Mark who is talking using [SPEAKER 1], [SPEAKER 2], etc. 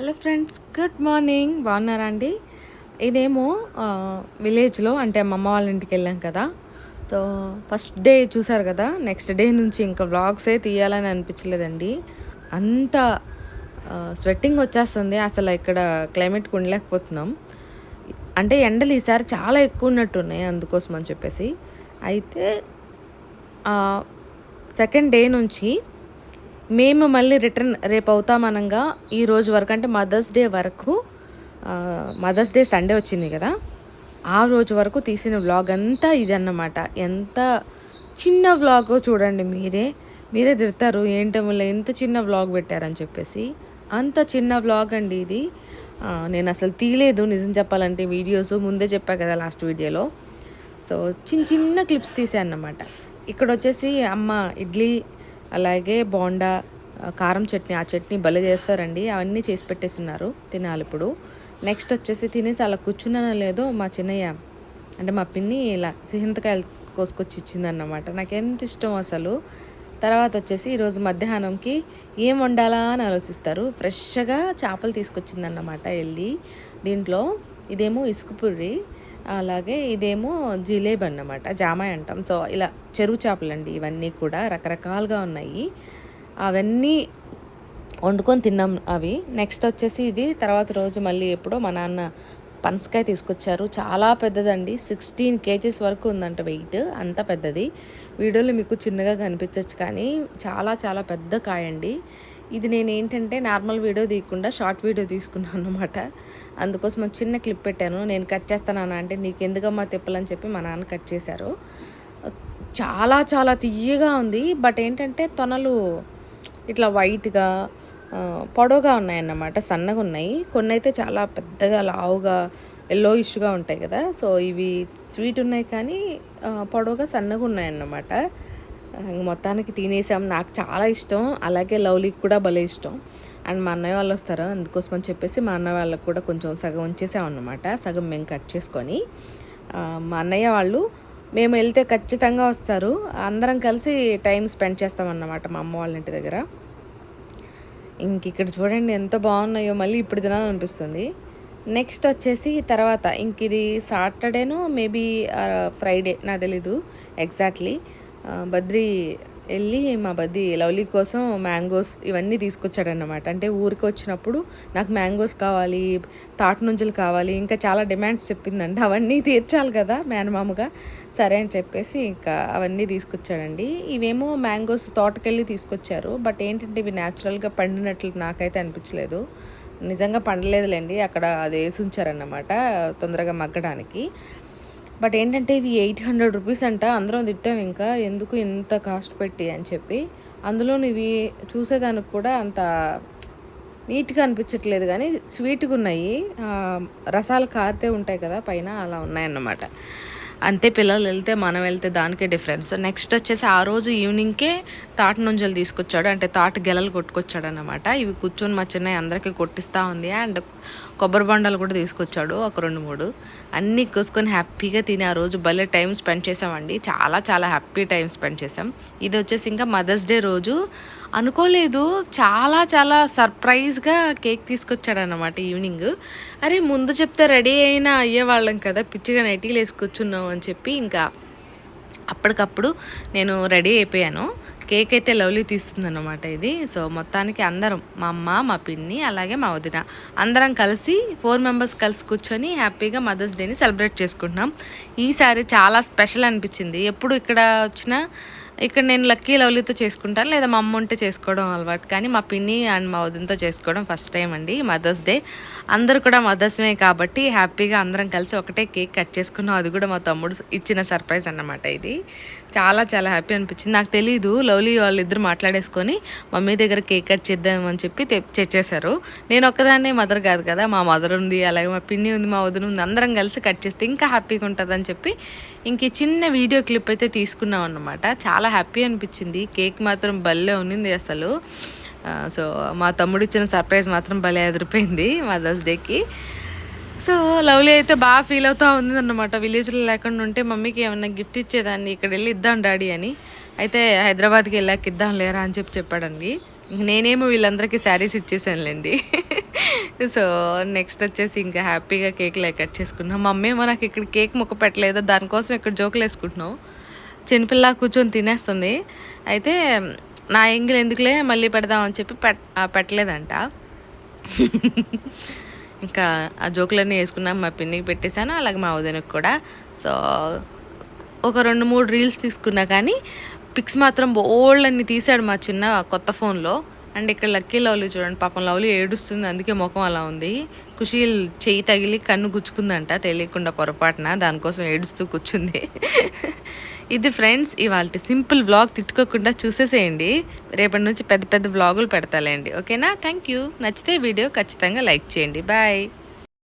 [SPEAKER 1] Hello friends good morning. బాగున్నారా అండి ఇదేమో విలేజ్లో అంటే మా అమ్మ వాళ్ళ ఇంటికి వెళ్ళాం కదా. సో ఫస్ట్ డే చూసారు కదా నెక్స్ట్ డే నుంచి ఇంకా వ్లాగ్సే తీయాలని అనిపించలేదండి. అంత స్వెట్టింగ్ వచ్చేస్తుంది. అసలు ఇక్కడ క్లైమేట్కి ఉండలేకపోతున్నాం అంటే ఎండలు ఈసారి చాలా ఎక్కువ ఉన్నట్టున్నాయి అందుకోసం అని చెప్పేసి. అయితే సెకండ్ డే నుంచి మేము మళ్ళీ రిటర్న్ రేపు అవుతామనగా ఈ రోజు వరకు అంటే మదర్స్ డే వరకు మదర్స్ డే సండే వచ్చింది కదా ఆ రోజు వరకు తీసిన వ్లాగ్ అంతా ఇది అన్నమాట ఎంత చిన్న వ్లాగ్ చూడండి మీరే. మీరే తిడతారు ఏంటో ఎంత చిన్న వ్లాగ్ పెట్టారని చెప్పేసి. అంత చిన్న వ్లాగ్ అండి ఇది. నేను అసలు తీయలేదు నిజం చెప్పాలంటే వీడియోస్ ముందే చెప్పా కదా లాస్ట్ వీడియోలో. సో చిన్న చిన్న క్లిప్స్ తీసాను అన్నమాట ఇక్కడ వచ్చేసి అమ్మ ఇడ్లీ అలాగే బోండా కారం చట్నీ ఆ చట్నీ భలే చేస్తారండి. అవన్నీ చేసి పెట్టేస్తున్నారు తినాలి ఇప్పుడు. నెక్స్ట్ వచ్చేసి తినేసి అలా కూర్చున్నానో లేదో మా చిన్నయ్య అంటే మా పిన్ని ఇలా సిహింతకాయలు కోసుకొచ్చి ఇచ్చిందన్నమాట. నాకు ఎంత ఇష్టం అసలు. తర్వాత వచ్చేసి ఈరోజు మధ్యాహ్నంకి ఏం వండాలా అని ఆలోచిస్తారు. ఫ్రెష్గా చేపలు తీసుకొచ్చిందన్నమాట వెళ్ళి దీంట్లో ఇదేమో ఇసుకపుర్రి అలాగే ఇదేమో జిలేబ్ అన్నమాట జామాయ్ అంటాం. సో ఇలా చెరువు చేపలండి ఇవన్నీ కూడా రకరకాలుగా ఉన్నాయి. అవన్నీ వండుకొని తిన్నాం అవి. నెక్స్ట్ వచ్చేసి ఇది తర్వాత రోజు మళ్ళీ ఎప్పుడో మా నాన్న పనసకాయ తీసుకొచ్చారు. చాలా పెద్దదండి సిక్స్టీన్ కేజీస్ వరకు ఉందంట వెయిట్ అంత పెద్దది. వీడియోలో మీకు చిన్నగా కనిపించవచ్చు కానీ చాలా చాలా పెద్ద కాయ అండి ఇది నేను ఏంటంటే నార్మల్ వీడియో తీయకుండా షార్ట్ వీడియో తీసుకున్నాను అనమాట అందుకోసం ఒక చిన్న క్లిప్ పెట్టాను. నేను కట్ చేస్తాను అంటే నీకు ఎందుకమ్మా తిప్పలని చెప్పి మా నాన్న కట్ చేశారు. చాలా చాలా తియ్యగా ఉంది. బట్ ఏంటంటే తొనలు ఇట్లా వైట్గా పొడవుగా ఉన్నాయన్నమాట. సన్నగా ఉన్నాయి. కొన్ని అయితే చాలా పెద్దగా లావుగా ఎల్లో ఇష్గా ఉంటాయి కదా. సో ఇవి స్వీట్ ఉన్నాయి కానీ పొడవుగా సన్నగా ఉన్నాయన్నమాట. మొత్తానికి తినేసాం. నాకు చాలా ఇష్టం. అలాగే లవ్లీకి కూడా భలే ఇష్టం. అండ్ మా అన్నయ్య వాళ్ళు వస్తారు. అందుకోసం అని చెప్పేసి మా అన్నయ్య వాళ్ళకి కూడా కొంచెం సగం ఉంచేసామన్నమాట. సగం మేము కట్ చేసుకొని. మా అన్నయ్య వాళ్ళు మేము వెళ్తే ఖచ్చితంగా వస్తారు. అందరం కలిసి టైం స్పెండ్ చేస్తామన్నమాట మా అమ్మ వాళ్ళ ఇంటి దగ్గర. ఇంక ఇక్కడ చూడండి ఎంత బాగున్నాయో మళ్ళీ ఇప్పుడు తినాలనిపిస్తుంది. నెక్స్ట్ వచ్చేసి తర్వాత ఇంక ఇది సాటర్డేనో మేబీ ఫ్రైడే నాకు తెలీదు ఎగ్జాక్ట్లీ. బద్రి వెళ్ళి మా బద్ది లవ్లీ కోసం మ్యాంగోస్ ఇవన్నీ తీసుకొచ్చాడన్నమాట. అంటే ఊరికి వచ్చినప్పుడు నాకు మ్యాంగోస్ కావాలి తాటి నుంచులు కావాలి ఇంకా చాలా డిమాండ్స్ చెప్పిందండి అవన్నీ తీర్చాలి కదా మేనమామగా. సరే అని చెప్పేసి ఇంకా అవన్నీ తీసుకొచ్చాడండి. ఇవేమో మ్యాంగోస్ తోటకెళ్ళి తీసుకొచ్చారు. బట్ ఏంటంటే ఇవి న్యాచురల్గా పండినట్లు నాకైతే అనిపించలేదు. నిజంగా పండలేదులేండి. అక్కడ అది వేసి ఉంచారన్నమాట తొందరగా మగ్గడానికి. బట్ ఏంటంటే ఇవి ఎయిట్ హండ్రెడ్ రూపీస్ అంట అందరం తిట్టాం ఇంకా ఎందుకు ఇంత కాస్ట్ పెట్టి అని చెప్పి. అందులో ఇవి చూసేదానికి కూడా అంత నీట్గా అనిపించట్లేదు కానీ స్వీట్గా ఉన్నాయి. రసాలు కారితే ఉంటాయి కదా పైన అలా ఉన్నాయన్నమాట. అంతే పిల్లలు వెళ్తే మనం వెళ్తే దానికే డిఫరెన్స్ నెక్స్ట్ వచ్చేసి ఆ రోజు ఈవినింగ్కే తాట నుంజలు తీసుకొచ్చాడు. అంటే తాట గెలలు కొట్టుకొచ్చాడు అనమాట ఇవి కూర్చొని మా చిన్నయ్య అందరికీ కొట్టిస్తూ ఉంది. అండ్ కొబ్బరి బండాలు కూడా తీసుకొచ్చాడు ఒక రెండు మూడు. అన్నీ కోసుకొని హ్యాపీగా తిని ఆ రోజు భలే టైం స్పెండ్ చేసామండి చాలా చాలా హ్యాపీ టైం స్పెండ్ చేసాం ఇది వచ్చేసి ఇంకా మదర్స్ డే రోజు అనుకోలేదు. చాలా చాలా సర్ప్రైజ్గా కేక్ తీసుకొచ్చాడనమాట ఈవినింగ్. అరే ముందు చెప్తే రెడీ అయినా అయ్యేవాళ్ళం కదా పిచ్చిగా నైటీలు వేసుకొచ్చున్నాం అని చెప్పి ఇంకా అప్పటికప్పుడు నేను రెడీ అయిపోయాను. కేక్ అయితే లవ్లీ తీస్తుందన్నమాట ఇది. సో మొత్తానికి అందరం మా అమ్మ మా పిన్ని అలాగే మా వదిన అందరం కలిసి ఫోర్ మెంబర్స్ కలిసి కూర్చొని హ్యాపీగా మదర్స్ డేని సెలబ్రేట్ చేసుకుంటున్నాం. ఈసారి చాలా స్పెషల్ అనిపించింది. ఎప్పుడు ఇక్కడ వచ్చినా ఇక్కడ నేను లక్కీ లవ్లీతో చేసుకుంటాను లేదా మా అమ్మ ఉంటే చేసుకోవడం అలవాటు. కానీ మా పిన్ని అండ్ మా వదినతో చేసుకోవడం ఫస్ట్ టైం అండి మదర్స్ డే. అందరూ కూడా మదర్స్మే కాబట్టి హ్యాపీగా అందరం కలిసి ఒకటే కేక్ కట్ చేసుకున్నాం. అది కూడా మా తమ్ముడు ఇచ్చిన సర్ప్రైజ్ అన్నమాట ఇది. చాలా చాలా హ్యాపీ అనిపించింది. నాకు తెలియదు లవ్లీ వాళ్ళిద్దరు మాట్లాడేసుకొని మమ్మీ దగ్గర కేక్ కట్ చేద్దామని చెప్పి తె- తెచ్చేశారు. నేను ఒక్కదాన్నే మదర్ కాదు కదా మా మదర్ ఉంది అలాగే మా పిన్ని ఉంది మా వదిన ఉంది అందరం కలిసి కట్ చేస్తే ఇంకా హ్యాపీగా ఉంటుందని చెప్పి ఇంక చిన్న వీడియో క్లిప్ అయితే తీసుకున్నాం అన్నమాట. చాలా హ్యాపీ అనిపించింది. కేక్ మాత్రం భలే ఉన్నింది అసలు. సో మా తమ్ముడు ఇచ్చిన సర్ప్రైజ్ మాత్రం భలే ఎదిరిపోయింది మదర్స్ డేకి. సో లవ్లీ అయితే బాగా ఫీల్ అవుతూ ఉంది అనమాట విలేజ్లో లేకుండా ఉంటే మమ్మీకి ఏమన్నా గిఫ్ట్ ఇచ్చేదాన్ని ఇక్కడ వెళ్ళి ఇద్దాం డాడీ అని. అయితే హైదరాబాద్కి వెళ్ళాక ఇద్దాం లేరా అని చెప్పి చెప్పాడండి. నేనేమో వీళ్ళందరికీ శారీస్ ఇచ్చేసానులేండి. సో నెక్స్ట్ వచ్చేసి ఇంకా హ్యాపీగా కేక్లు కట్ చేసుకున్నాం. మమ్మీ ఏమో నాకు ఇక్కడ కేక్ ముక్క పెట్టలేదు దానికోసం ఇక్కడ జోకులు వేసుకుంటున్నాం చిన్నపిల్ల కూర్చొని తినేస్తుంది. అయితే నా ఎంగిల్ ఎందుకులే మళ్ళీ పెడదామని చెప్పి పెట్ పెట్టలేదంట. ఇంకా ఆ జోకులన్నీ వేసుకున్నాం మా పిన్నికి పెట్టేశాను అలాగే మా వదినకు కూడా. సో ఒక రెండు మూడు రీల్స్ తీసుకున్నా కానీ పిక్స్ మాత్రం బోల్డ్ అన్ని తీసాడు మా చిన్న కొత్త ఫోన్లో. అండ్ ఇక్కడ లక్కీ లవ్లీ చూడండి పాపం లవ్లీ ఏడుస్తుంది అందుకే ముఖం అలా ఉంది. కుషీల్ చెయ్యి తగిలి కన్ను గుచ్చుకుందంట తెలియకుండా పొరపాటున దానికోసం ఏడుస్తూ కూర్చుంది. ఇది ఫ్రెండ్స్ ఇవాళ సింపుల్ వ్లాగ్ తిట్టుకోకుండా చూసేసేయండి. రేపటి నుంచి పెద్ద పెద్ద వ్లాగులు పెడతాలేండి. ఓకేనా? Thank you. నచ్చితే వీడియో ఖచ్చితంగా లైక్ చేయండి. బాయ్.